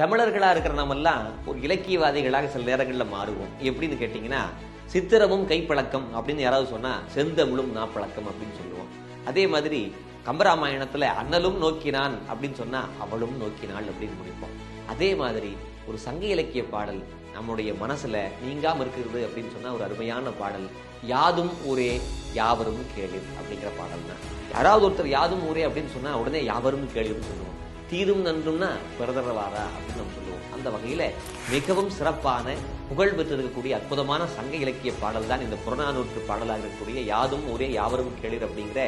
தமிழர்களாக இருக்கிற நாமெல்லாம் ஒரு இலக்கியவாதிகளாக சில நேரங்களில் மாறுவோம். எப்படின்னு கேட்டிங்கன்னா சித்திரமும் கைப்பழக்கம் அப்படின்னு யாராவது சொன்னால் செந்தமிழும் நாப்பழக்கம் அப்படின்னு சொல்லுவோம். அதே மாதிரி கம்பராமாயணத்தில் அண்ணலும் நோக்கினான் அப்படின்னு சொன்னால் அவளும் நோக்கினாள் அப்படின்னு முடிப்போம். அதே மாதிரி ஒரு சங்க இலக்கிய பாடல் நம்முடைய மனசில் நீங்காமல் இருக்கிறது அப்படின்னு சொன்னால் ஒரு அருமையான பாடல் யாதும் ஊரே யாவரும் கேளு அப்படிங்கிற பாடல் தான் யாராவது ஒருத்தர் யாதும் ஊரே அப்படின்னு சொன்னால் உடனே யாவரும் கேளுன்னு சொல்லுவோம். தீதும் நன்றும்னா பிறதரவாரா அப்படின்னு நம்ம சொல்லுவோம். அந்த வகையில் மிகவும் சிறப்பான புகழ் பெற்றிருக்கக்கூடிய அற்புதமான சங்க இலக்கிய பாடல் தான் இந்த புறநானூற்று பாடலாக இருக்கக்கூடிய யாதும் ஒரே யாவரும் கேளிர் அப்படிங்கிற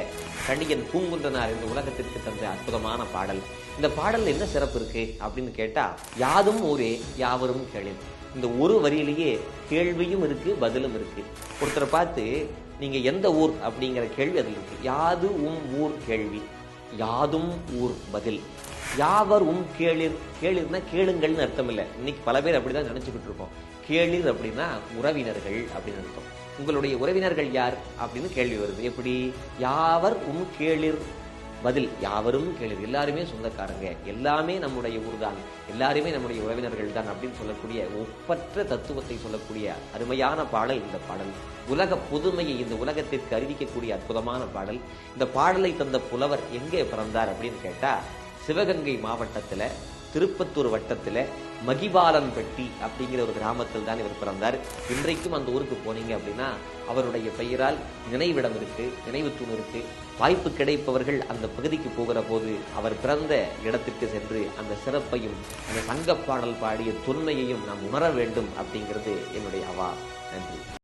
கண்டியன் பூங்குன்றனார் இந்த உலகத்திற்கு தந்த அற்புதமான பாடல். இந்த பாடல் என்ன சிறப்பு இருக்கு அப்படின்னு கேட்டா யாதும் ஒரே யாவரும் கேளிர். இந்த ஒரு வரியிலேயே கேள்வியும் இருக்கு பதிலும் இருக்கு. ஒருத்தரை பார்த்து நீங்க எந்த ஊர்? அப்படிங்கிற கேள்வி அதில் இருக்கு. யாது உம் ஊர் கேள்வி? யாதும் ஊர் பதில். யாவர் உம் கேளிர் கேளிர்னா கேளுங்கள்னு அர்த்தம் இல்லை இன்னைக்கு பல பேர் அப்படிதான் நினைச்சுக்கிட்டு இருக்கோம். கேளிர் அப்படின்னா உறவினர்கள் அப்படின்னு அர்த்தம். உங்களுடைய உறவினர்கள் யார் அப்படின்னு கேள்வி வருது. எப்படி? யாவர் உம் கேளிர்? பதில் யாவரும் கேளிர். எல்லாருமே சொந்தக்காரங்க. எல்லாமே நம்முடைய ஊர்தான். எல்லாருமே நம்முடைய உறவினர்கள் தான் அப்படின்னு சொல்லக்கூடிய ஒப்பற்ற தத்துவத்தை சொல்லக்கூடிய அருமையான பாடல் இந்த பாடல். உலக புதுமையை இந்த உலகத்திற்கு அறிவிக்கக்கூடிய அற்புதமான பாடல். இந்த பாடலை தந்த புலவர் எங்கே பிறந்தார் அப்படின்னு கேட்டா சிவகங்கை மாவட்டத்துல திருப்பத்தூர் வட்டத்தில் மகிபாலன்பட்டி அப்படிங்கிற ஒரு கிராமத்தில் தான் இவர் பிறந்தார். இன்றைக்கும் அந்த ஊருக்கு போனீங்க அப்படின்னா அவருடைய பெயரால் நினைவிடம் இருக்கு நினைவு தூண் இருக்கு. வாய்ப்பு கிடைப்பவர்கள் அந்த பகுதிக்கு போகிற போது அவர் பிறந்த இடத்திற்கு சென்று அந்த சிறப்பையும் அந்த சங்கப் பாடல் பாடிய தொன்மையையும் நாம் உணர வேண்டும் அப்படிங்கிறது என்னுடைய அவா. நன்றி.